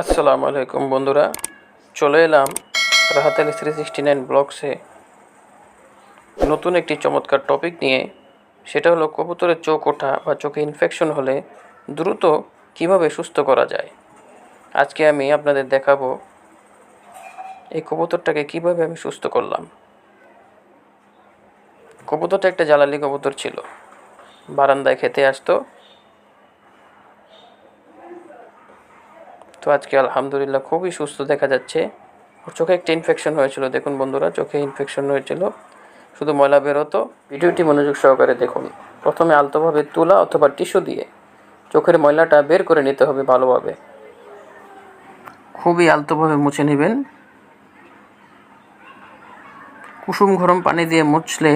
আসসালামু আলাইকুম বন্ধুরা, চলে এলাম রাহাতালি থ্রি সিক্সটি নাইন ব্লগসে। নতুন একটি চমৎকার টপিক নিয়ে, সেটা হলো কবুতরের চোখ ওঠা বা চোখে ইনফেকশন হলে দ্রুত কীভাবে সুস্থ করা যায়। আজকে আমি আপনাদের দেখাবো এই কবুতরটাকে কীভাবে আমি সুস্থ করলাম। কবুতরটা একটা জ্বালালি কবুতর ছিল। বারান্দায় খেতে আসতো তো আজকে আলহামদুলিল্লাহ খুবই সুস্থ দেখা যাচ্ছে। ওর চোখে একটা ইনফেকশন হয়েছিল, দেখুন বন্ধুরা, চোখে ইনফেকশন হয়েছিল। শুধু ময়লা বেরোতো ভিডিওটি মনোযোগ সহকারে দেখুন। প্রথমে আলতোভাবে তুলা অথবা টিস্যু দিয়ে চোখের ময়লাটা বের করে নিতে হবে ভালোভাবে। খুবই আলতোভাবে মুছে নেবেন। কুসুম গরম পানি দিয়ে মুছলে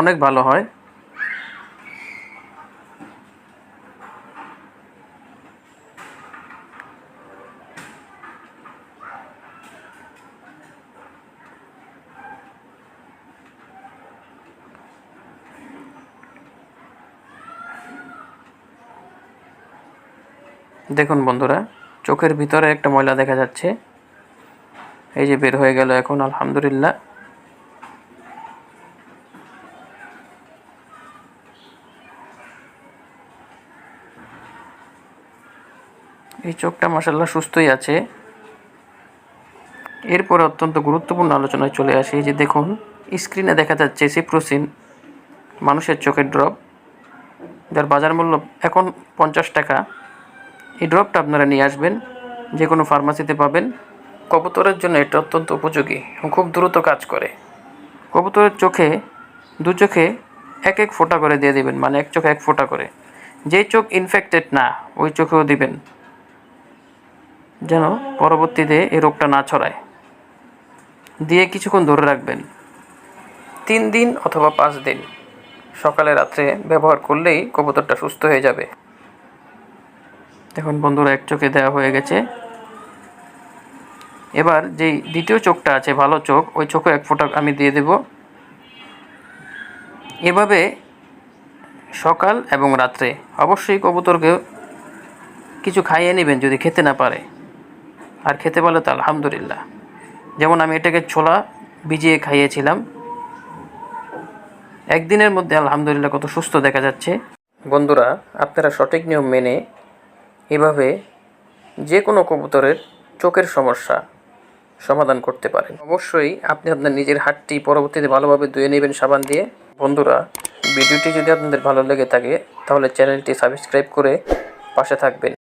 অনেক ভালো হয়। দেখুন বন্ধুরা, চোখের ভিতরে একটা ময়লা দেখা যাচ্ছে। এই যে বের হয়ে গেল এখন, আলহামদুলিল্লাহ। এই চোখটা মাসাল্লাহ সুস্থই আছে। এরপর অত্যন্ত গুরুত্বপূর্ণ আলোচনায় চলে আসি। যে দেখুন, স্ক্রিনে দেখা যাচ্ছে সিপ্রোসিন, মানুষের চোখের ড্রপ যার বাজার মূল্য এখন পঞ্চাশ টাকা। এই ড্রপটা আপনারা নিয়ে আসবেন, যে কোনো ফার্মাসিতে পাবেন। কবুতরের জন্য এটা অত্যন্ত উপযোগী এবং খুব দ্রুত কাজ করে। কবুতরের চোখে, দু চোখে এক এক ফোঁটা করে দিয়ে দিবেন মানে এক চোখে এক ফোঁটা করে। যে চোখ ইনফেক্টেড না, ওই চোখেও দিবেন। যেন পরবর্তীতে এই রোগটা না ছড়ায়। দিয়ে কিছুক্ষণ ধরে রাখবেন। তিন দিন অথবা পাঁচ দিন। সকালে রাত্রে ব্যবহার করলেই কবুতরটা সুস্থ হয়ে যাবে। দেখুন বন্ধুরা, এক চোখে দেওয়া হয়ে গেছে। এবার যেই দ্বিতীয় চোখটা আছে, ভালো চোখ, ওই চোখে এক ফোঁটা আমি দিয়ে দেব। এভাবে সকাল এবং রাত্রে অবশ্যই কবুতরকে কিছু খাইয়ে নেবেন যদি খেতে না পারে। আর খেতে পারলে তো আলহামদুলিল্লাহ। যেমন আমি এটাকে ছোলা ভিজিয়ে খাইয়েছিলাম। একদিনের মধ্যে আলহামদুলিল্লাহ কত সুস্থ দেখা যাচ্ছে। বন্ধুরা, আপনারা সঠিক নিয়ম মেনে এভাবে যে কোনো কবুতরের চোখের সমস্যা সমাধান করতে পারেন। অবশ্যই আপনি আপনার নিজের হাতটি পরবর্তীতে ভালোভাবে ধুয়ে নেবেন সাবান দিয়ে। বন্ধুরা, ভিডিওটি যদি আপনাদের ভালো লেগে থাকে, তাহলে চ্যানেলটি সাবস্ক্রাইব করে পাশে থাকবেন।